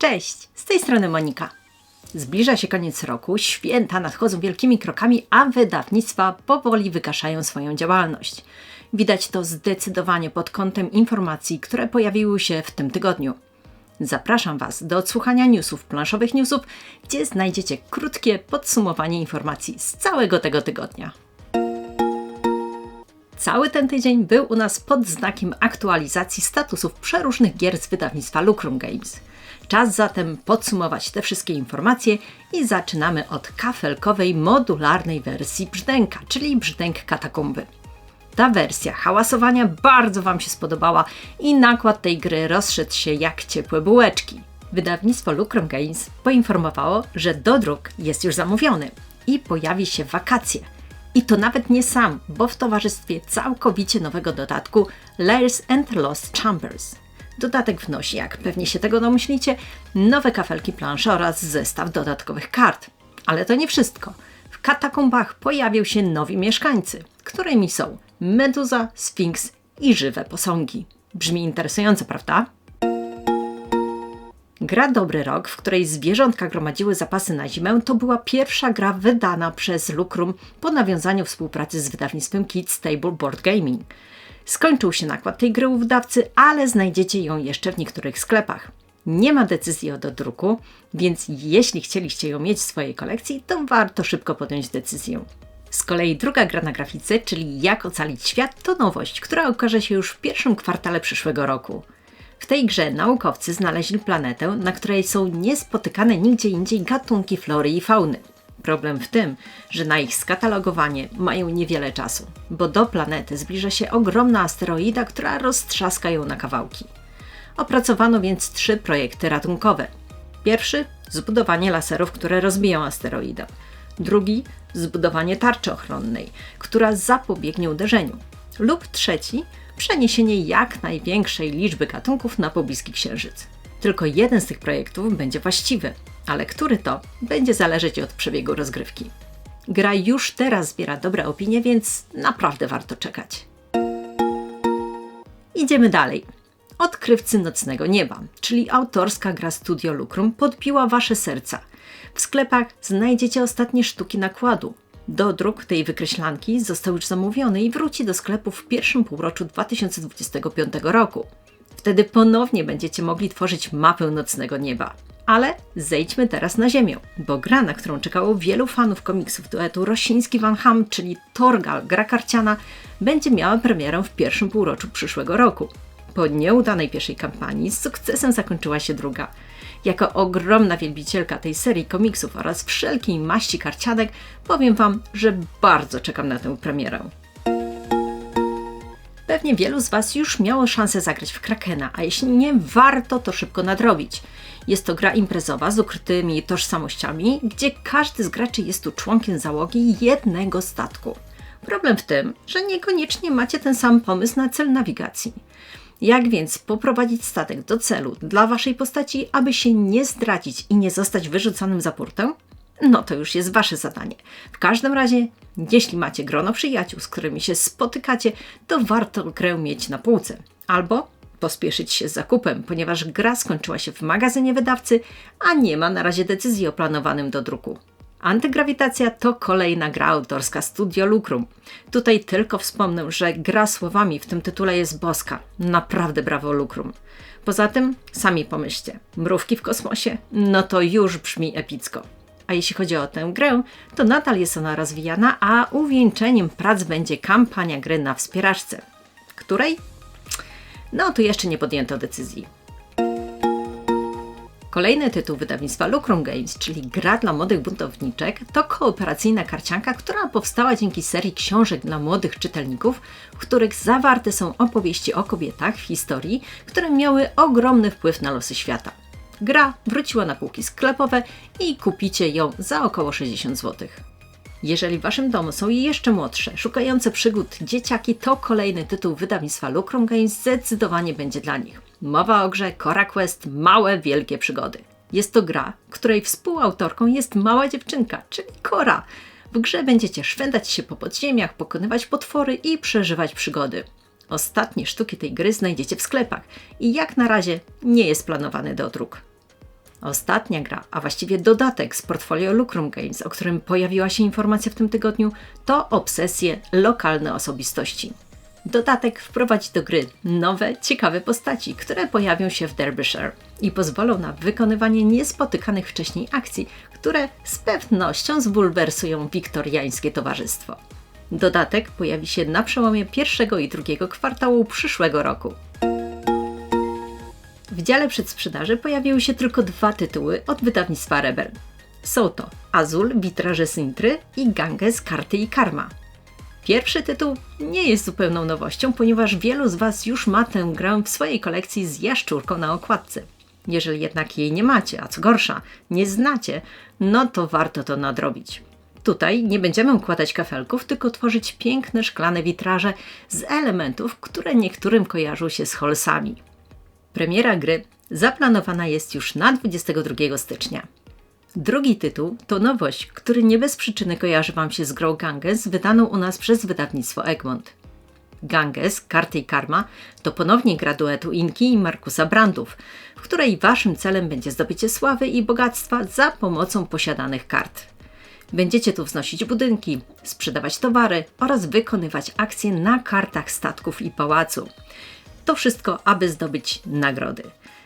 Cześć, z tej strony Monika. Zbliża się koniec roku, święta nadchodzą wielkimi krokami, a wydawnictwa powoli wykaszają swoją działalność. Widać to zdecydowanie pod kątem informacji, które pojawiły się w tym tygodniu. Zapraszam Was do odsłuchania newsów, planszowych newsów, gdzie znajdziecie krótkie podsumowanie informacji z całego tego tygodnia. Cały ten tydzień był u nas pod znakiem aktualizacji statusów przeróżnych gier z wydawnictwa Lucrum Games. Czas zatem podsumować te wszystkie informacje i zaczynamy od kafelkowej modularnej wersji brzdęka, czyli brzdęk katakumby. Ta wersja hałasowania bardzo Wam się spodobała i nakład tej gry rozszedł się jak ciepłe bułeczki. Wydawnictwo Lucrum Games poinformowało, że dodruk jest już zamówiony i pojawi się wakacje. I to nawet nie sam, bo w towarzystwie całkowicie nowego dodatku Layers and Lost Chambers. Dodatek wnosi, jak pewnie się tego domyślicie, nowe kafelki planszy oraz zestaw dodatkowych kart. Ale to nie wszystko. W katakombach pojawią się nowi mieszkańcy, którymi są Meduza, Sfinks i żywe posągi. Brzmi interesująco, prawda? Gra Dobry Rok, w której zwierzątka gromadziły zapasy na zimę, to była pierwsza gra wydana przez Lucrum po nawiązaniu współpracy z wydawnictwem Kids Table Board Gaming. Skończył się nakład tej gry u wydawcy, ale znajdziecie ją jeszcze w niektórych sklepach. Nie ma decyzji o dodruku, więc jeśli chcieliście ją mieć w swojej kolekcji, to warto szybko podjąć decyzję. Z kolei druga gra na grafice, czyli Jak ocalić świat, to nowość, która okaże się już w pierwszym kwartale przyszłego roku. W tej grze naukowcy znaleźli planetę, na której są niespotykane nigdzie indziej gatunki flory i fauny. Problem w tym, że na ich skatalogowanie mają niewiele czasu, bo do planety zbliża się ogromna asteroida, która roztrzaska ją na kawałki. Opracowano więc trzy projekty ratunkowe. Pierwszy zbudowanie laserów, które rozbiją asteroidę. Drugi zbudowanie tarczy ochronnej, która zapobiegnie uderzeniu. Lub trzeci przeniesienie jak największej liczby gatunków na pobliski Księżyc. Tylko jeden z tych projektów będzie właściwy, ale który to będzie zależeć od przebiegu rozgrywki. Gra już teraz zbiera dobre opinie, więc naprawdę warto czekać. Idziemy dalej. Odkrywcy Nocnego Nieba, czyli autorska gra Studio Lucrum, podbiła Wasze serca. W sklepach znajdziecie ostatnie sztuki nakładu. Dodruk tej wykreślanki został już zamówiony i wróci do sklepów w pierwszym półroczu 2025 roku. Wtedy ponownie będziecie mogli tworzyć mapę nocnego nieba. Ale zejdźmy teraz na ziemię, bo gra, na którą czekało wielu fanów komiksów duetu Rosiński-Van Ham, czyli Torgal, gra karciana, będzie miała premierę w pierwszym półroczu przyszłego roku. Po nieudanej pierwszej kampanii z sukcesem zakończyła się druga. Jako ogromna wielbicielka tej serii komiksów oraz wszelkiej maści karcianek, powiem Wam, że bardzo czekam na tę premierę. Pewnie wielu z Was już miało szansę zagrać w Krakena, a jeśli nie, warto to szybko nadrobić. Jest to gra imprezowa z ukrytymi tożsamościami, gdzie każdy z graczy jest tu członkiem załogi jednego statku. Problem w tym, że niekoniecznie macie ten sam pomysł na cel nawigacji. Jak więc poprowadzić statek do celu dla Waszej postaci, aby się nie zdradzić i nie zostać wyrzuconym za portę? No to już jest Wasze zadanie. W każdym razie, jeśli macie grono przyjaciół, z którymi się spotykacie, to warto grę mieć na półce. Albo pospieszyć się z zakupem, ponieważ gra skończyła się w magazynie wydawcy, a nie ma na razie decyzji o planowanym do druku. Antygrawitacja to kolejna gra autorska Studio Lucrum. Tutaj tylko wspomnę, że gra słowami w tym tytule jest boska. Naprawdę brawo Lucrum. Poza tym, sami pomyślcie, mrówki w kosmosie? No to już brzmi epicko. A jeśli chodzi o tę grę, to nadal jest ona rozwijana, a uwieńczeniem prac będzie kampania gry na wspieraczce. Której? No tu jeszcze nie podjęto decyzji. Kolejny tytuł wydawnictwa Lucrum Games, czyli gra dla młodych buntowniczek, to kooperacyjna karcianka, która powstała dzięki serii książek dla młodych czytelników, w których zawarte są opowieści o kobietach w historii, które miały ogromny wpływ na losy świata. Gra wróciła na półki sklepowe i kupicie ją za około 60 zł. Jeżeli w Waszym domu są jeszcze młodsze, szukające przygód dzieciaki, to kolejny tytuł wydawnictwa Lucrum Games zdecydowanie będzie dla nich. Mowa o grze Cora Quest Małe Wielkie Przygody. Jest to gra, której współautorką jest mała dziewczynka, czyli Cora. W grze będziecie szwendać się po podziemiach, pokonywać potwory i przeżywać przygody. Ostatnie sztuki tej gry znajdziecie w sklepach i jak na razie nie jest planowany do druk. Ostatnia gra, a właściwie dodatek z portfolio Lucrum Games, o którym pojawiła się informacja w tym tygodniu, to Obsesje Lokalne Osobistości. Dodatek wprowadzi do gry nowe, ciekawe postaci, które pojawią się w Derbyshire i pozwolą na wykonywanie niespotykanych wcześniej akcji, które z pewnością zbulwersują wiktoriańskie towarzystwo. Dodatek pojawi się na przełomie pierwszego i drugiego kwartału przyszłego roku. W dziale przedsprzedaży pojawiły się tylko dwa tytuły od wydawnictwa Rebel. Są to Azul, Witraże Sintry i Ganges, Karty i Karma. Pierwszy tytuł nie jest zupełną nowością, ponieważ wielu z Was już ma tę grę w swojej kolekcji z jaszczurką na okładce. Jeżeli jednak jej nie macie, a co gorsza, nie znacie, no to warto to nadrobić. Tutaj nie będziemy układać kafelków, tylko tworzyć piękne szklane witraże z elementów, które niektórym kojarzą się z holsami. Premiera gry zaplanowana jest już na 22 stycznia. Drugi tytuł to nowość, który nie bez przyczyny kojarzy Wam się z grą Ganges, wydaną u nas przez wydawnictwo Egmont. Ganges, Karty i Karma to ponownie gra duetu Inki i Markusa Brandów, w której Waszym celem będzie zdobycie sławy i bogactwa za pomocą posiadanych kart. Będziecie tu wznosić budynki, sprzedawać towary oraz wykonywać akcje na kartach statków i pałacu. To wszystko, aby zdobyć nagrody.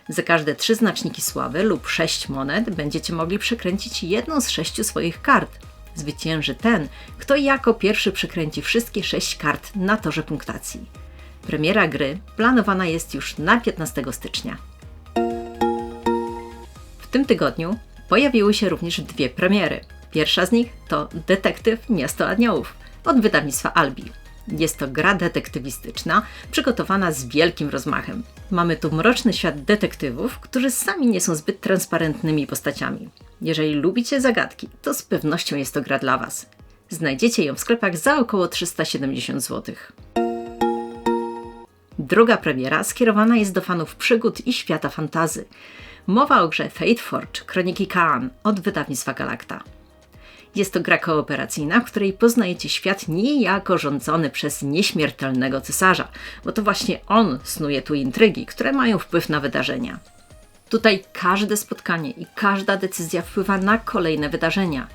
Za każde trzy znaczniki sławy lub sześć monet będziecie mogli przekręcić jedną z sześciu swoich kart. Zwycięży ten, kto jako pierwszy przekręci wszystkie sześć kart na torze punktacji. Premiera gry planowana jest już na 15 stycznia. W tym tygodniu pojawiły się również dwie premiery. Pierwsza z nich to Detektyw Miasto Aniołów od wydawnictwa Albi. Jest to gra detektywistyczna, przygotowana z wielkim rozmachem. Mamy tu mroczny świat detektywów, którzy sami nie są zbyt transparentnymi postaciami. Jeżeli lubicie zagadki, to z pewnością jest to gra dla Was. Znajdziecie ją w sklepach za około 370 zł. Druga premiera skierowana jest do fanów przygód i świata fantazy. Mowa o grze Fate Forge Kroniki Kaan od wydawnictwa Galacta. Jest to gra kooperacyjna, w której poznajecie świat niejako rządzony przez nieśmiertelnego cesarza, bo to właśnie on snuje tu intrygi, które mają wpływ na wydarzenia. Tutaj każde spotkanie i każda decyzja wpływa na kolejne wydarzenia.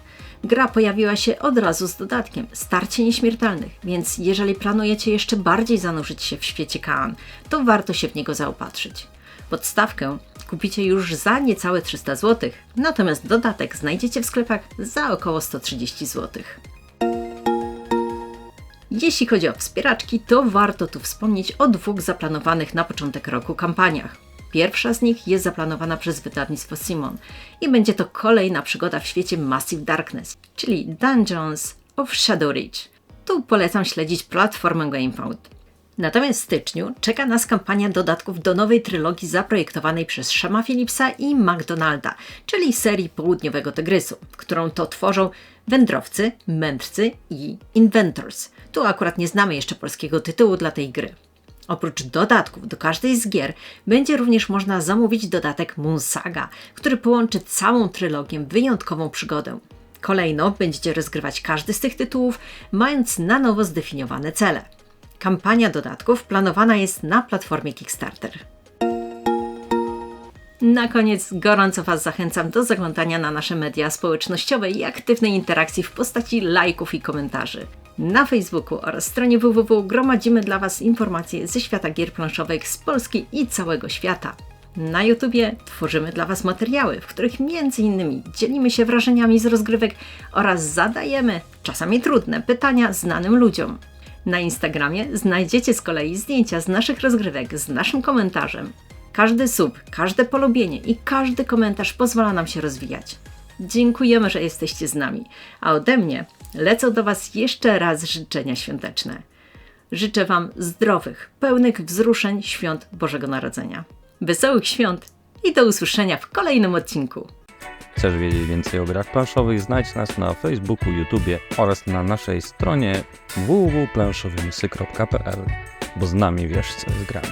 Gra pojawiła się od razu z dodatkiem Starcie Nieśmiertelnych, więc jeżeli planujecie jeszcze bardziej zanurzyć się w świecie Kaan, to warto się w niego zaopatrzyć. Podstawkę kupicie już za niecałe 300 zł, natomiast dodatek znajdziecie w sklepach za około 130 zł. Jeśli chodzi o wspieraczki, to warto tu wspomnieć o dwóch zaplanowanych na początek roku kampaniach. Pierwsza z nich jest zaplanowana przez wydawnictwo Simon i będzie to kolejna przygoda w świecie Massive Darkness, czyli Dungeons of Shadow. Tu polecam śledzić platformę GameFound. Natomiast w styczniu czeka nas kampania dodatków do nowej trylogii zaprojektowanej przez Shama Phillipsa i McDonalda, czyli serii Południowego Tygrysu, którą to tworzą wędrowcy, mędrcy i inventors. Tu akurat nie znamy jeszcze polskiego tytułu dla tej gry. Oprócz dodatków do każdej z gier będzie również można zamówić dodatek Moon Saga, który połączy całą trylogię wyjątkową przygodę. Kolejno będziecie rozgrywać każdy z tych tytułów, mając na nowo zdefiniowane cele. Kampania dodatków planowana jest na platformie Kickstarter. Na koniec gorąco Was zachęcam do zaglądania na nasze media społecznościowe i aktywnej interakcji w postaci lajków i komentarzy. Na Facebooku oraz stronie www gromadzimy dla Was informacje ze świata gier planszowych z Polski i całego świata. Na YouTubie tworzymy dla Was materiały, w których m.in. dzielimy się wrażeniami z rozgrywek oraz zadajemy, czasami trudne, pytania znanym ludziom. Na Instagramie znajdziecie z kolei zdjęcia z naszych rozgrywek z naszym komentarzem. Każdy sub, każde polubienie i każdy komentarz pozwala nam się rozwijać. Dziękujemy, że jesteście z nami, a ode mnie lecą do Was jeszcze raz życzenia świąteczne. Życzę Wam zdrowych, pełnych wzruszeń świąt Bożego Narodzenia. Wesołych świąt i do usłyszenia w kolejnym odcinku. Chcesz wiedzieć więcej o grach planszowych? Znajdź nas na Facebooku, YouTubie oraz na naszej stronie www.planszowymysy.pl, bo z nami wiesz co jest grami.